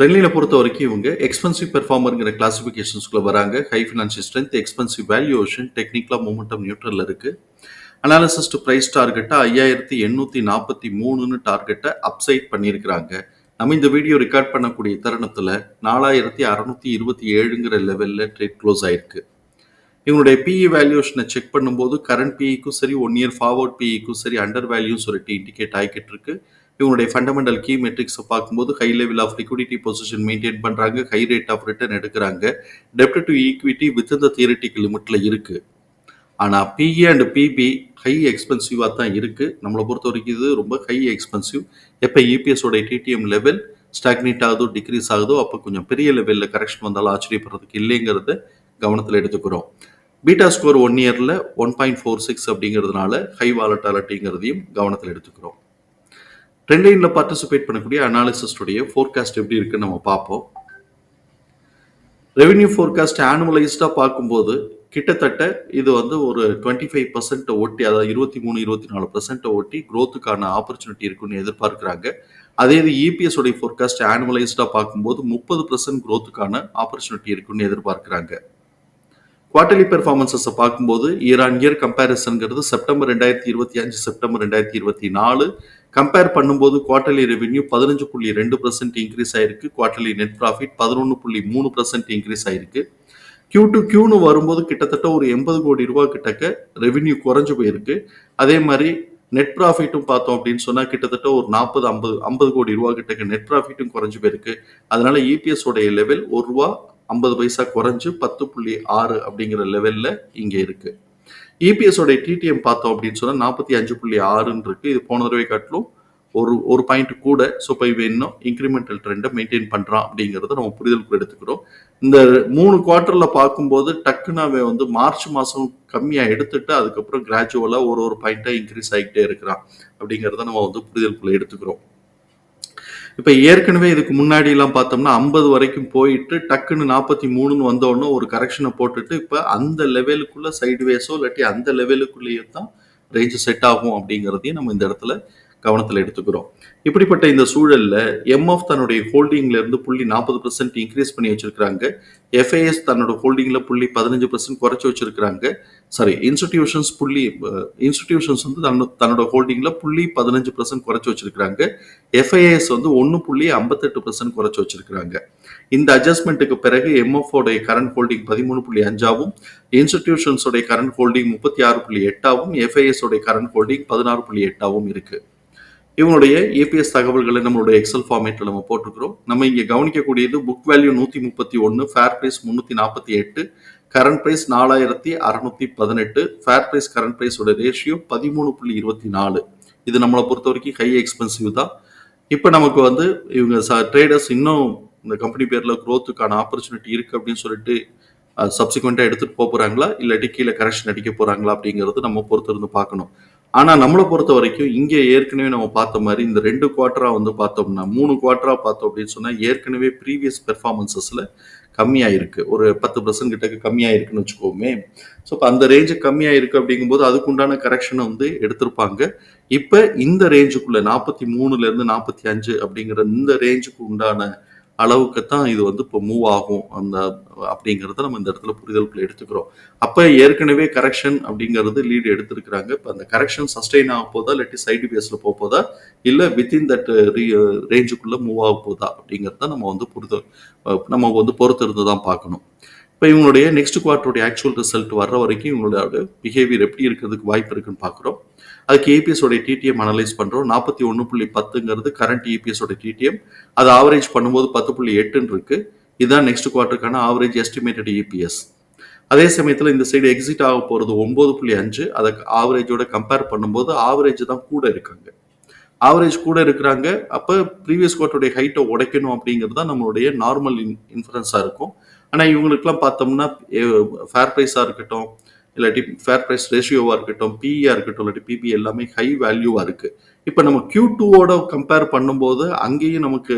ட்ரெண்ட்லைனை பொறுத்த வரைக்கும் இவங்க எக்ஸ்பென்சிவ் பெர்ஃபார்மருங்கிற கிளாஸிஃபிகேஷன்ஸ்குள்ளே வராங்க. High financial strength expensive valuation டெக்னிக்கலாக மூமெண்டம் நியூட்ரல் இருக்குது அனாலிசிஸ் டு ப்ரைஸ் டார்கெட்டை ஐயாயிரத்தி எண்ணூற்றி நாற்பத்தி மூணுன்னு டார்கெட்டை அப்சைட் பண்ணியிருக்கிறாங்க. நம்ம இந்த வீடியோ ரெக்கார்ட் பண்ணக்கூடிய தருணத்தில் நாலாயிரத்தி அறநூற்றி இருபத்தி ஏழுங்கிற லெவலில் ட்ரேட் க்ளோஸ் ஆயிருக்கு. இவங்களுடைய பிஇ வேல்யூஷனை செக் பண்ணும்போது கரண்ட் பிஇக்கும் சரி ஒன் இயர் ஃபார்வர்ட் பிஇக்கும் சரி அண்டர் வேல்யூன்னு சொல்லிட்டு இண்டிகேட் ஆகிக்கிட்டு இருக்கு. இவங்களுடைய ஃபண்டமெண்டல் கீ மெட்ரிக்ஸை பார்க்கும்போது high level of liquidity position maintain பண்ணுறாங்க ஹை ரேட் ஆஃப் ரிட்டர்ன் எடுக்கிறாங்க. டெப்ட் டு ஈக்விட்டி வித் இந்த தியரிட்டிக் லிமிட்டில் இருக்குது ஆனால் பிஇ அண்ட் பிபி ஹை எக்ஸ்பென்சிவாக தான் இருக்குது நம்மளை பொறுத்த வரைக்கும் இது ரொம்ப ஹை எக்ஸ்பென்சிவ் எப்போ இபிஎஸோட டிடிஎம் லெவல் ஸ்டாக்னேட் ஆகுதோ டிக்ரீஸ் ஆகுதோ அப்போ கொஞ்சம் பெரிய லெவலில் கரெக்ஷன் வந்தாலும் ஆச்சரியப்படுறதுக்கு இல்லைங்கிறத கவனத்தில் எடுத்துக்கிறோம். பீட்டா ஸ்கோர் ஒன் இயரில் ஒன் பாயிண்ட் ஃபோர் சிக்ஸ் அப்படிங்கிறதுனால ஹை வாலட்டாலிட்டிங்கிறதையும் கவனத்தில் எடுத்துக்கிறோம். ட்ரெண்ட்லைனில் பார்ட்டிசிபேட் பண்ணக்கூடிய அனாலிசிஸ்டுடைய ஃபோர்காஸ்ட் எப்படி இருக்குன்னு நம்ம பார்ப்போம். ரெவென்யூ ஃபோர்காஸ்ட் ஆனுவலைஸ்டாக பார்க்கும்போது கிட்டத்தட்ட இது வந்து ஒரு டுவெண்ட்டி ஃபைவ் பர்சன்ட்டை ஒட்டி அதாவது இருபத்தி மூணு இருபத்தி நாலு பர்சன்ட்டை ஒட்டி க்ரோத்துக்கான ஆப்பர்ச்சுனிட்டி இருக்குன்னு எதிர்பார்க்குறாங்க. அதே இது இபிஎஸ் உடைய ஃபோர்காஸ்ட் ஆனுவலைஸ்டாக பார்க்கும்போது முப்பது பர்சன்ட் க்ரோத்துக்கான ஆப்பர்ச்சுனிட்டி இருக்குன்னு எதிர்பார்க்குறாங்க. குவார்டர்லி பெர்ஃபார்மன்ஸஸை பார்க்கும்போது இயர் ஆன் இயர் கம்பேரிசன்கிறது செப்டம்பர் ரெண்டாயிரத்தி இருபத்தி அஞ்சு செப்டம்பர் ரெண்டாயிரத்தி இருபத்தி நாலு கம்பேர் பண்ணும்போது குவார்டர்லி ரெவென்யூ பதினஞ்சு புள்ளி ரெண்டு பர்சன்ட் இன்க்ரீஸ் ஆயிருக்கு. குவார்டர்லி நெட் ப்ராஃபிட் பதினொன்று புள்ளி மூணு பர்சன்ட் இன்க்ரீஸ் ஆயிருக்கு. கியூ டு கியூன்னு வரும்போது கிட்டத்தட்ட ஒரு எண்பது கோடி ரூபா கிட்டக்க ரெவென்யூ குறைஞ்சு போயிருக்கு. அதே மாதிரி நெட் ப்ராஃபிட்டும் பார்த்தோம் அப்படின்னு சொன்னால் கிட்டத்தட்ட ஒரு நாற்பது ஐம்பது ஐம்பது கோடி ரூபா கிட்டக்க நெட் ப்ராஃபிட்டும் குறைஞ்சு போயிருக்கு. அதனால இபிஎஸ் உடைய லெவல் ஒரு ரூபா ஐம்பது பைசா குறைஞ்சு பத்து புள்ளி ஆறு அப்படிங்கிற லெவலில் இங்கே இருக்குது இபிஎஸோட டிடிஎம் பார்த்தோம் அப்படின்னு சொன்னால் நாற்பத்தி அஞ்சு புள்ளி ஆறுன்னு இருக்கு. இது போன தடவை காட்டிலும் ஒரு ஒரு பாயிண்ட் கூட ஸோ இப்போ இவன் இன்னும் இன்க்ரிமெண்டல் ட்ரெண்டை மெயின்டைன் பண்ணுறான் அப்படிங்கிறத நம்ம புரிதலுக்கு எடுத்துக்கிறோம். இந்த மூணு குவார்ட்டரில் பார்க்கும்போது டக்குன்னு அவன் வந்து மார்ச் மாதம் கம்மியாக எடுத்துட்டு அதுக்கப்புறம் கிராஜுவலாக ஒரு ஒரு பாயிண்ட்டாக இன்க்ரீஸ் ஆகிட்டே இருக்கிறான் அப்படிங்கிறத நம்ம வந்து புரிதலுக்குள்ள எடுத்துக்கிறோம். இப்போ ஏற்கனவே இதுக்கு முன்னாடிலாம் பார்த்தோம்னா ஐம்பது வரைக்கும் போயிட்டு டக்குன்னு நாற்பத்தி மூணுன்னு வந்தோடனே ஒரு கரெக்ஷனை போட்டுட்டு இப்போ அந்த லெவலுக்குள்ளே சைடுவேஸோ இல்லாட்டி அந்த லெவலுக்குள்ளேயே தான் ரேஞ்சு செட் ஆகும் அப்படிங்கிறதையும் நம்ம இந்த இடத்துல கவனத்தில் எடுத்துக்கிறோம். இப்படிப்பட்ட இந்த சூழலில் எம்எஃப் தன்னுடைய ஹோல்டிங்ல இருந்து புள்ளி நாற்பது பர்சன்ட் இன்க்ரீஸ் பண்ணி வச்சிருக்கிறாங்க. எஃப்ஐஎஸ் தன்னோட ஹோல்டிங்ல புள்ளி பதினஞ்சு பர்சன்ட் குறைச்சி வச்சிருக்கிறாங்க. சாரி இன்ஸ்டிடியூஷன்ஸ் புள்ளி இன்ஸ்டிடியூஷன்ஸ் வந்து தன்னோட தன்னோட ஹோல்டிங்ல புள்ளி பதினஞ்சு பர்சன்ட் குறைச்சி வச்சிருக்கிறாங்க. எஃப்ஐஎஸ் வந்து ஒன்று புள்ளி ஐம்பத்தெட்டு பர்சன்ட் குறைச்சி வச்சிருக்கிறாங்க. இந்த அட்ஜஸ்ட்மெண்ட்டுக்கு பிறகு எம்எஃப் உடைய கரண்ட் ஹோல்டிங் பதிமூணு புள்ளி அஞ்சாவும் இன்ஸ்டிடியூஷன்ஸோடைய கரண்ட் ஹோல்டிங் முப்பத்தி ஆறு புள்ளி எட்டாவும் எஃப்ஐஎஸ் உடைய கரண்ட் ஹோல்டிங் பதினாறு புள்ளி எட்டாவும் இருக்குது இவனுடைய ஏபிஎஸ் தகவல்களை நம்மளுடைய எக்ஸல் ஃபார்மேட்டில் நம்ம போட்டுக்கிறோம் நம்ம இங்கே கவனிக்கக்கூடியது புக் வேல்யூ நூற்றி முப்பத்தி ஒன்று ஃபேர் ப்ரைஸ் முந்நூற்றி நாற்பத்தி எட்டு கரண்ட் ப்ரைஸ் நாலாயிரத்தி அறநூற்றி பதினெட்டு ஃபேர் ப்ரைஸ் கரண்ட் ப்ரைஸோட ரேஷியோ பதிமூணு புள்ளி இருபத்தி நாலு. இது நம்மளை பொறுத்த வரைக்கும் ஹை எக்ஸ்பென்சிவ் தான். இப்போ நமக்கு வந்து இவங்க ச ட்ரேடர்ஸ் இன்னும் இந்த கம்பெனி பேரில் க்ரோத்துக்கான ஆப்பர்ச்சுனிட்டி இருக்குது அப்படின்னு சொல்லிட்டு சப்சிக்வெண்ட்டாக எடுத்துகிட்டு போக போகிறாங்களா இல்லாட்டி கீழே கரெக்ஷன் அடிக்க போகிறாங்களா அப்படிங்கிறது நம்ம பொறுத்திருந்து பார்க்கணும். ஆனால் நம்மளை பொறுத்த வரைக்கும் இங்கே ஏற்கனவே நம்ம பார்த்த மாதிரி இந்த ரெண்டு குவார்ட்டராக வந்து பார்த்தோம்னா மூணு குவார்ட்டராக பார்த்தோம் அப்படின்னு சொன்னால் ஏற்கனவே ப்ரீவியஸ் பெர்ஃபார்மன்சஸில் கம்மியாக இருக்குது ஒரு பத்து பர்சன்ட் கிட்ட கம்மியாக இருக்குன்னு வச்சுக்கோமே. ஸோ இப்போ அந்த ரேஞ்சு கம்மியாக இருக்குது அப்படிங்கும்போது அதுக்குண்டான கரெக்ஷனை வந்து எடுத்திருப்பாங்க. இப்போ இந்த ரேஞ்சுக்குள்ள நாற்பத்தி மூணுலேருந்து நாற்பத்தி அஞ்சு அப்படிங்கிற இந்த ரேஞ்சுக்கு உண்டான அளவுக்கு தான் இது வந்து இப்போ மூவ் ஆகும். அந்த அப்படிங்கிறத நம்ம இந்த இடத்துல புரிதலுக்குள்ள எடுத்துக்கிறோம். அப்போ ஏற்கனவே கரெக்ஷன் அப்படிங்கிறது லீடு எடுத்திருக்கிறாங்க. இப்போ அந்த கரெக்ஷன் சஸ்டெயின் ஆக போதா இல்லாட்டி சைடு பேஸில் போக போதா இல்லை வித்தின் தட் ரேஞ்சுக்குள்ளே மூவ் ஆக போதா அப்படிங்கிறத நம்ம வந்து புரிதல் நம்ம வந்து பொறுத்து இருந்து தான் பார்க்கணும். இப்போ இவங்களுடைய நெக்ஸ்ட் குவார்ட்டருடைய ஆக்சுவல் ரிசல்ட் வர்ற வரைக்கும் இவங்களோட பிஹேவியர் எப்படி இருக்கிறதுக்கு வாய்ப்பு இருக்குன்னு பார்க்குறோம் அதுக்கு ஏபிஎஸ் உடைய டிடிஎம் அனலைஸ் பண்ணுறோம் நாற்பத்தி ஒன்று புள்ளி பத்துங்கிறது கரண்ட் இபிஎஸ் உடைய டிடிஎம் அதை ஆவரேஜ் பண்ணும்போது பத்து புள்ளி எட்டுன்னு இருக்கு. இதுதான் நெக்ஸ்ட் குவார்ட்டருக்கான ஆவரேஜ் எஸ்டிமேட்டட் இபிஎஸ் அதே சமயத்தில் இந்த சைடு எக்ஸிட் ஆக போகிறது ஒம்பது புள்ளி அஞ்சு. அதை ஆவரேஜோட கம்பேர் பண்ணும்போது ஆவரேஜ் தான் கூட இருக்காங்க. ஆவரேஜ் கூட இருக்கிறாங்க. அப்போ ப்ரீவியஸ் குவார்ட்டருடைய ஹைட்டை உடைக்கணும் அப்படிங்கிறது தான் நம்மளுடைய நார்மல் இன் இன்ஃபரன்ஸாக இருக்கும். ஆனால் இவங்களுக்குலாம் பார்த்தோம்னா ஃபேர் ப்ரைஸாக இருக்கட்டும் இல்லாட்டி ஃபேர் ப்ரைஸ் ரேஷியோவாக இருக்கட்டும் பிஇஆர் இருக்கட்டும் இல்லாட்டி பிபி எல்லாமே ஹை வேல்யூவாக இருக்குது இப்போ நம்ம கியூ டூவோட கம்பேர் பண்ணும்போது அங்கேயும் நமக்கு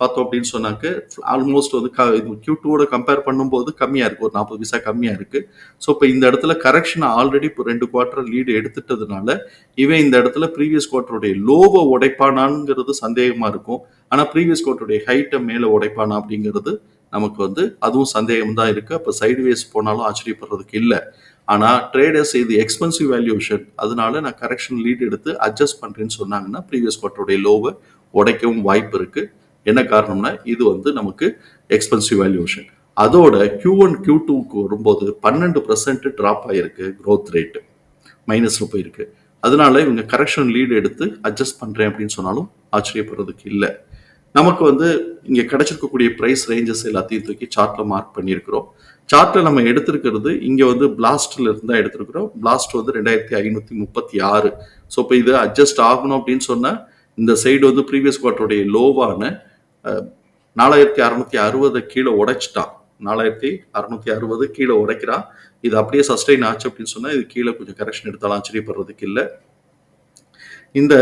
பார்த்தோம் அப்படின்னு சொன்னாக்க ஆல்மோஸ்ட் வந்து க இது கியூ டூவோட கம்பேர் பண்ணும்போது கம்மியாக இருக்குது ஒரு நாற்பது பைசா கம்மியாக இருக்குது ஸோ இப்போ இந்த இடத்துல கரெக்ஷன் ஆல்ரெடி இப்போ ரெண்டு குவார்ட்டர் லீடு எடுத்துட்டதுனால இவன் இந்த இடத்துல ப்ரீவியஸ் குவார்ட்டருடைய லோவை உடைப்பானாங்கிறது சந்தேகமாக இருக்கும். ஆனால் ப்ரீவியஸ் குவார்ட்டருடைய ஹைட்டை மேலே உடைப்பானா அப்படிங்கிறது நமக்கு வந்து அதுவும் சந்தேகம் தான் இருக்குது அப்போ சைடுவேஸ் போனாலும் ஆச்சரியப்படுறதுக்கு இல்லை. ஆனால் ட்ரேடர்ஸ் இது எக்ஸ்பென்சிவ் வேல்யூஷன் அதனால நான் கரெக்ஷன் லீட் எடுத்து அட்ஜஸ்ட் பண்ணுறேன்னு சொன்னாங்கன்னா ப்ரீவியஸ் குவார்ட்டருடைய லோவை உடைக்கவும் வாய்ப்பு இருக்குது என்ன காரணம்னா இது வந்து நமக்கு எக்ஸ்பென்சிவ் வேல்யூஷன் அதோட கியூ ஒன் கியூ டூக்கு வரும்போது பன்னெண்டு பர்சன்ட் ட்ராப் ஆகிருக்கு க்ரோத் ரேட்டு மைனஸில் போயிருக்கு அதனால இவங்க கரெக்ஷன் லீடு எடுத்து அட்ஜஸ்ட் பண்ணுறேன் அப்படின்னு சொன்னாலும் ஆச்சரியப்படுறதுக்கு இல்லை. நமக்கு வந்து இங்கே கிடைச்சிருக்கக்கூடிய ப்ரைஸ் ரேஞ்சஸ் எல்லாத்தையும் தூக்கி சார்ட்டில் மார்க் பண்ணியிருக்கிறோம். சார்ட்டில் நம்ம எடுத்திருக்கிறது இங்கே வந்து பிளாஸ்டில் இருந்தால் எடுத்திருக்கிறோம். பிளாஸ்ட் வந்து ரெண்டாயிரத்தி ஐநூற்றி முப்பத்தி ஆறு. ஸோ இப்போ இது அட்ஜஸ்ட் ஆகணும் அப்படின்னு சொன்னால் இந்த சைடு வந்து ப்ரீவியஸ் குவார்ட்டருடைய லோவான நாலாயிரத்தி அறநூற்றி அறுபதை கீழே உடைச்சிட்டான். நாலாயிரத்தி அறநூற்றி அறுபது கீழே உடைக்கிறான். இது அப்படியே சஸ்டெயின் ஆச்சு அப்படின்னு சொன்னால் இது கீழே கொஞ்சம் கரெக்ஷன் எடுத்தாலும் ஆச்சரியப்படுறதுக்கு இல்லை. இந்த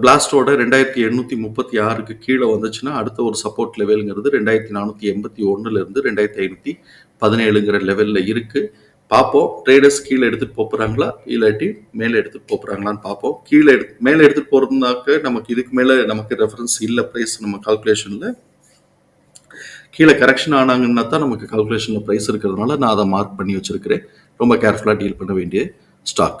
பிளாஸ்டோட ரெண்டாயிரத்தி எண்ணூற்றி முப்பத்தி ஆறுக்கு கீழே வந்துச்சுன்னா அடுத்த ஒரு சப்போர்ட் லெவலுங்கிறது ரெண்டாயிரத்தி நானூற்றி எண்பத்தி ஒன்றுலேருந்து ரெண்டாயிரத்தி ஐநூற்றி பதினேழுங்கிற லெவலில் இருக்குது பார்ப்போம் ட்ரேடர்ஸ் கீழே எடுத்துகிட்டு போகிறாங்களா இல்லாட்டி மேலே எடுத்துகிட்டு போகிறாங்களான்னு பார்ப்போம் கீழே எடுத்து மேலே எடுத்துகிட்டு போகிறதுனாக்க நமக்கு இதுக்கு மேலே நமக்கு ரெஃபரன்ஸ் இல்லை ப்ரைஸ் நம்ம கால்குலேஷனில் கீழே கரெக்ஷன் ஆனாங்கன்னா தான் நமக்கு கால்குலேஷனில் ப்ரைஸ் இருக்கிறதுனால நான் அதை மார்க் பண்ணி வச்சுருக்கிறேன். ரொம்ப கேர்ஃபுல்லாக டீல் பண்ண வேண்டிய ஸ்டாக்